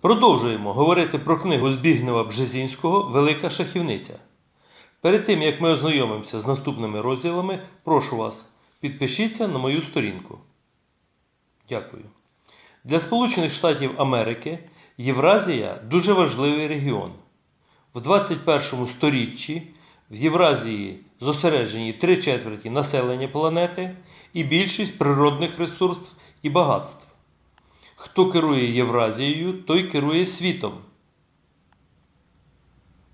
Продовжуємо говорити про книгу Збігнева Бжезінського Велика шахівниця. Перед тим як ми ознайомимося з наступними розділами, прошу вас, підпишіться на мою сторінку. Дякую. Для Сполучених Штатів Америки Євразія дуже важливий регіон. В 21 сторіччі в Євразії зосереджені три четверті населення планети і більшість природних ресурсів і багатств. Хто керує Євразією, той керує світом.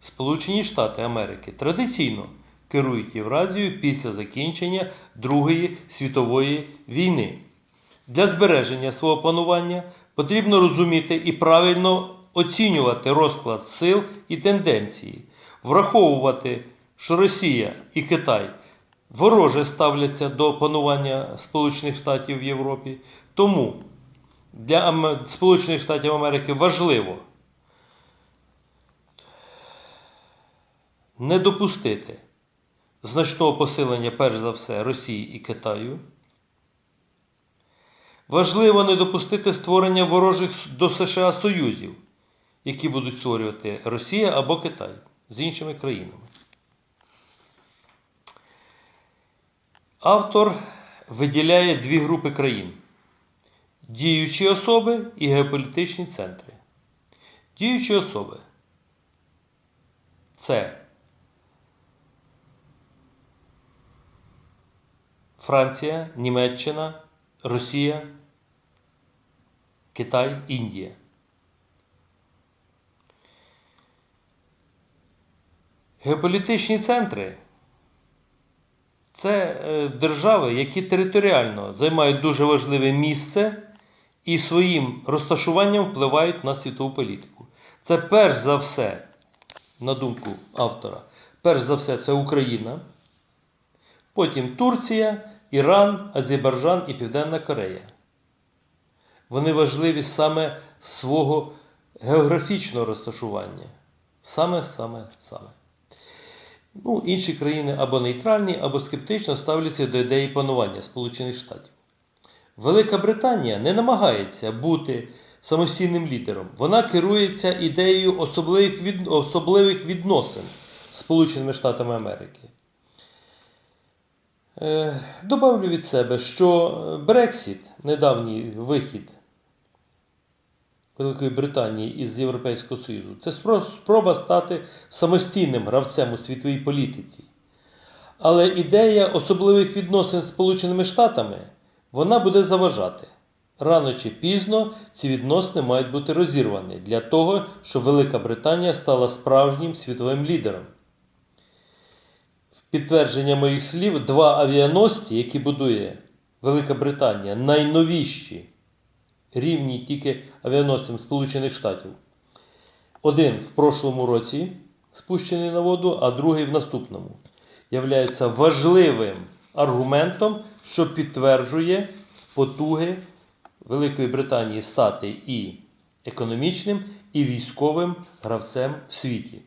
Сполучені Штати Америки традиційно керують Євразією після закінчення Другої світової війни. Для збереження свого панування потрібно розуміти і правильно оцінювати розклад сил і тенденції, враховувати, що Росія і Китай вороже ставляться до панування Сполучених Штатів в Європі. Тому для Сполучених Штатів Америки важливо не допустити значного посилення, перш за все, Росії і Китаю. Важливо не допустити створення ворожих до США союзів, які будуть створювати Росія або Китай з іншими країнами. Автор виділяє дві групи країн: діючі особи і геополітичні центри. Діючі особи це Франція, Німеччина, Росія, Китай, Індія. Геополітичні центри це е, держави, які територіально займають дуже важливе місце і своїм розташуванням впливають на світову політику. Це перш за все, на думку автора, перш за все, це Україна, потім Турція, Іран, Азербайджан і Південна Корея. Вони важливі саме свого географічного розташування. Саме, саме, саме. Ну, інші країни або нейтральні, або скептично ставляться до ідеї панування Сполучених Штатів. Велика Британія не намагається бути самостійним лідером. Вона керується ідеєю особливих, від... особливих відносин з Сполученими Штатами Америки. Е, добавлю від себе, що Брексіт, недавній вихід Великої Британії із Європейського Союзу, це спроба стати самостійним гравцем у світовій політиці. Але ідея особливих відносин з Сполученими Штатами вона буде заважати. Рано чи пізно ці відносини мають бути розірвані для того, щоб Велика Британія стала справжнім світовим лідером. В підтвердження моїх слів, два авіаносці, які будує Велика Британія, найновіші, рівні тільки авіаносцям Сполучених Штатів. Один в прошлому році спущений на воду, а другий в наступному. Являються важливим аргументом, що підтверджує потуги Великої Британії стати і економічним, і військовим гравцем в світі.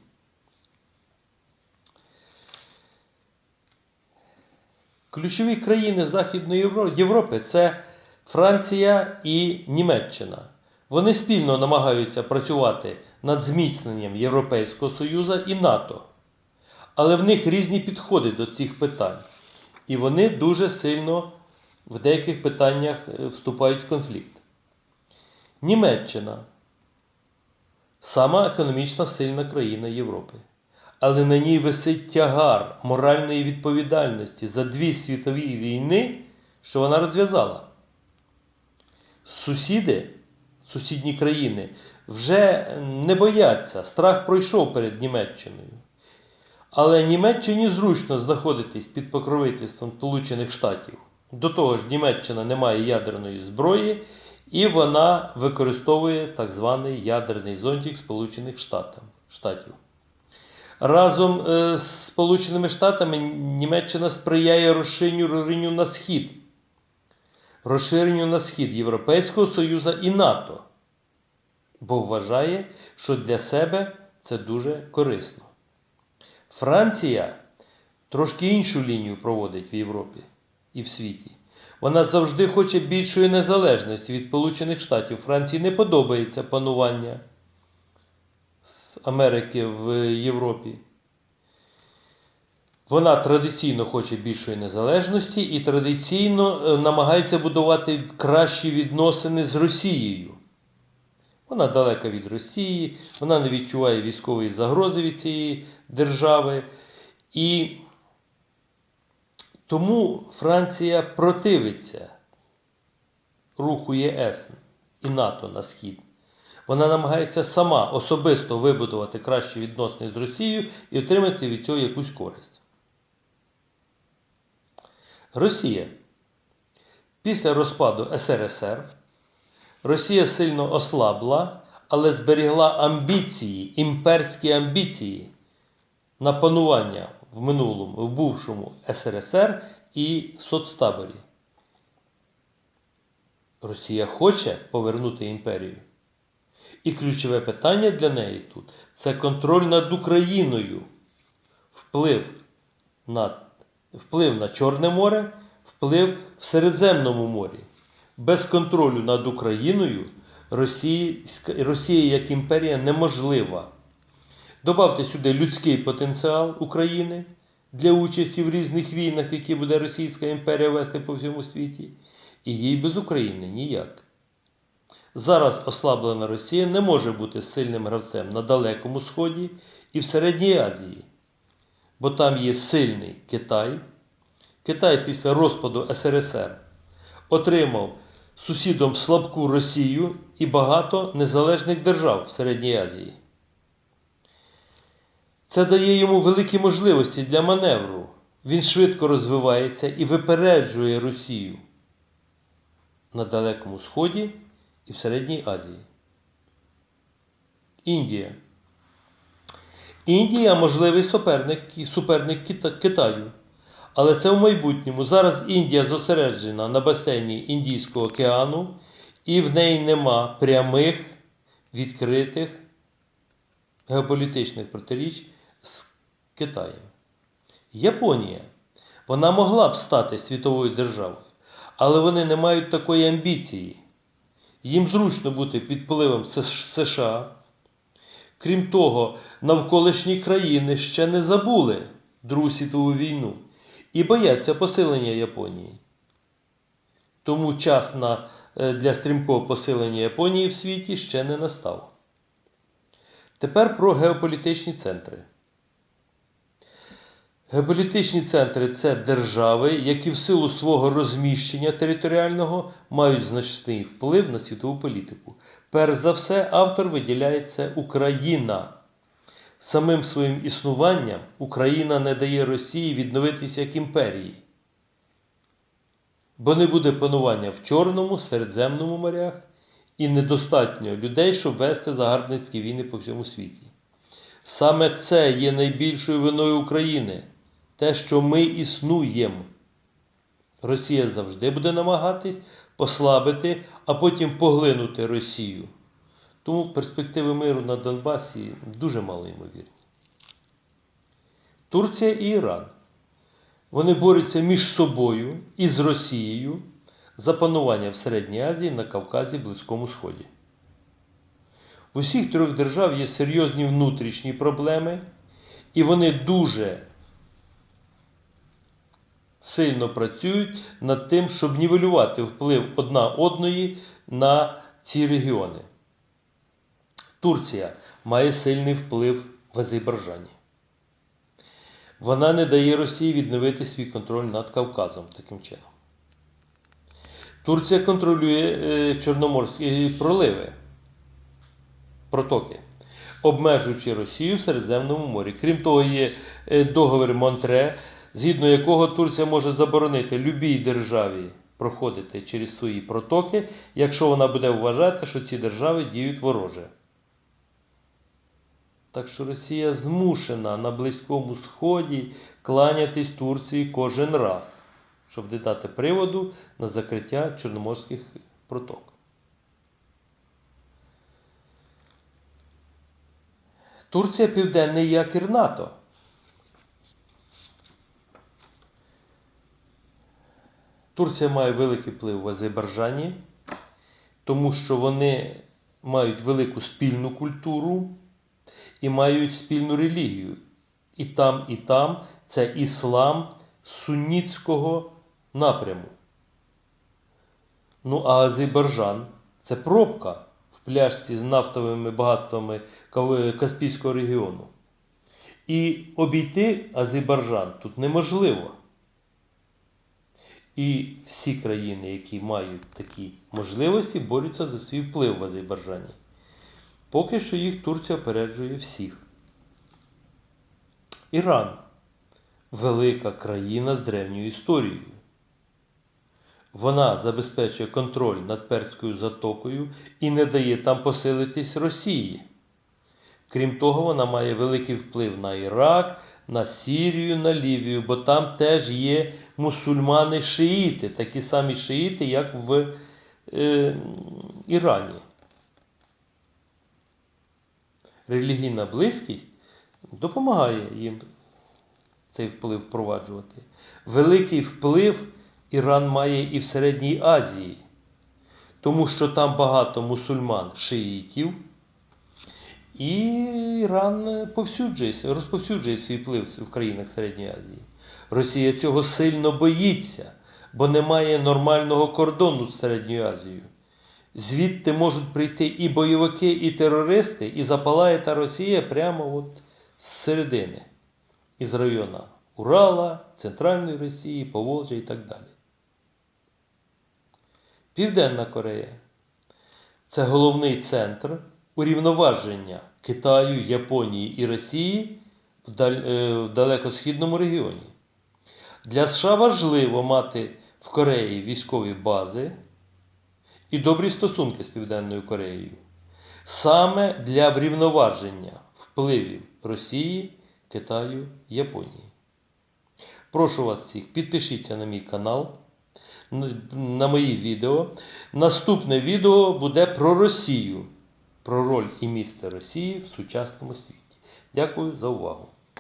Ключові країни Західної Європи це Франція і Німеччина. Вони спільно намагаються працювати над зміцненням Європейського Союзу і НАТО. Але в них різні підходи до цих питань. І вони дуже сильно в деяких питаннях е, вступають в конфлікт. Німеччина сама економічно сильна країна Європи. Але на ній висить тягар моральної відповідальності за дві світові війни, що вона розв'язала. Сусіди, сусідні країни, вже не бояться, страх пройшов перед Німеччиною. Але Німеччині зручно знаходитись під покровительством Сполучених Штатів. До того ж, Німеччина не має ядерної зброї, і вона використовує так званий ядерний зонтик Сполучених Штатів. Разом е, з Сполученими Штатами Німеччина сприяє розширенню на схід, розширенню на схід Європейського Союзу і НАТО, бо вважає, що для себе це дуже корисно. Франція трошки іншу лінію проводить в Європі і в світі. Вона завжди хоче більшої незалежності від Сполучених Штатів. Франції не подобається панування з Америки в Європі. Вона традиційно хоче більшої незалежності і традиційно е, намагається будувати кращі відносини з Росією. Вона далека від Росії, вона не відчуває військової загрози від цієї держави. І тому Франція противиться руху ЄС і НАТО на схід. Вона намагається сама особисто вибудувати кращі відносини з Росією і отримати від цього якусь користь. Росія. Після розпаду СРСР Росія сильно ослабла, але зберігла амбіції, імперські амбіції на панування в минулому, в бувшому СРСР і соцтаборі. Росія хоче повернути імперію. І ключове питання для неї тут це контроль над Україною, вплив на, вплив на Чорне море, вплив в Середземному морі. Без контролю над Україною Російська, Росія як імперія неможлива. Добавте сюди людський потенціал України для участі в різних війнах, які буде Російська імперія вести по всьому світі, і їй без України ніяк. Зараз ослаблена Росія не може бути сильним гравцем на Далекому Сході і в Середній Азії, бо там є сильний Китай. Китай після розпаду СРСР отримав сусідом слабку Росію і багато незалежних держав в Середній Азії. Це дає йому великі можливості для маневру. Він швидко розвивається і випереджує Росію на Далекому Сході і в Середній Азії. Індія. Індія можливий суперник, суперник Китаю. Але це в майбутньому. Зараз Індія зосереджена на басейні Індійського океану, і в неї нема прямих відкритих геополітичних протиріч Китаєм. Японія. Вона могла б стати світовою державою, але вони не мають такої амбіції. Їм зручно бути під впливом США. Крім того, навколишні країни ще не забули Другу світову війну і бояться посилення Японії. Тому час на, е, для стрімкого посилення Японії в світі ще не настав. Тепер про геополітичні центри. Геополітичні центри це держави, які в силу свого розміщення територіального мають значний вплив на світову політику. Перш за все, автор виділяє це Україна. Самим своїм існуванням Україна не дає Росії відновитися як імперії. Бо не буде панування в Чорному, Середземному морях і недостатньо людей, щоб вести загарбницькі війни по всьому світі. Саме це є найбільшою виною України, те, що ми існуємо. Росія завжди буде намагатись послабити, а потім поглинути Росію. Тому перспективи миру на Донбасі дуже малоймовірні. Турція і Іран. Вони борються між собою і з Росією за панування в Середній Азії, на Кавказі, Близькому Сході. В усіх трьох держав є серйозні внутрішні проблеми, і вони дуже сильно працюють над тим, щоб нівелювати вплив одна одної на ці регіони. Турція має сильний вплив в Азербайджані. Вона не дає Росії відновити свій контроль над Кавказом таким чином. Турція контролює е, Чорноморські проливи, протоки, обмежуючи Росію в Середземному морі. Крім того, є е, договір Монтре, згідно якого Турція може заборонити любій державі проходити через свої протоки, якщо вона буде вважати, що ці держави діють вороже. Так що Росія змушена на Близькому Сході кланятись Турції кожен раз, щоб не дати приводу на закриття Чорноморських проток. Турція південний якір НАТО. Турція має великий вплив в Азербайджані, тому що вони мають велику спільну культуру і мають спільну релігію. І там, і там це іслам сунітського напряму. Ну, а Азербайджан це пробка в пляшці з нафтовими багатствами Каспійського регіону. І обійти Азербайджан тут неможливо. І всі країни, які мають такі можливості, борються за свій вплив в Азербайджані. Поки що їх Турція опереджує всіх. Іран велика країна з древньою історією. Вона забезпечує контроль над Перською затокою і не дає там посилитись Росії. Крім того, вона має великий вплив на Ірак, на Сірію, на Лівію, бо там теж є мусульмани-шиїти, такі самі шиїти, як в е, Ірані. Релігійна близькість допомагає їм цей вплив впроваджувати. Великий вплив Іран має і в Середній Азії, тому що там багато мусульман шиїтів, і Іран повсюджує, розповсюджує свій вплив в країнах Середньої Азії. Росія цього сильно боїться, бо немає нормального кордону з Середньою Азією. Звідти можуть прийти і бойовики, і терористи, і запалає та Росія прямо от з середини, із району Урала, Центральної Росії, Поволжя і так далі. Південна Корея це головний центр урівноваження Китаю, Японії і Росії в, даль- е, в далекосхідному регіоні. Для США важливо мати в Кореї військові бази і добрі стосунки з Південною Кореєю. Саме для врівноваження впливів Росії, Китаю, Японії. Прошу вас всіх, підпишіться на мій канал, на мої відео. Наступне відео буде про Росію, про роль і місце Росії в сучасному світі. Дякую за увагу.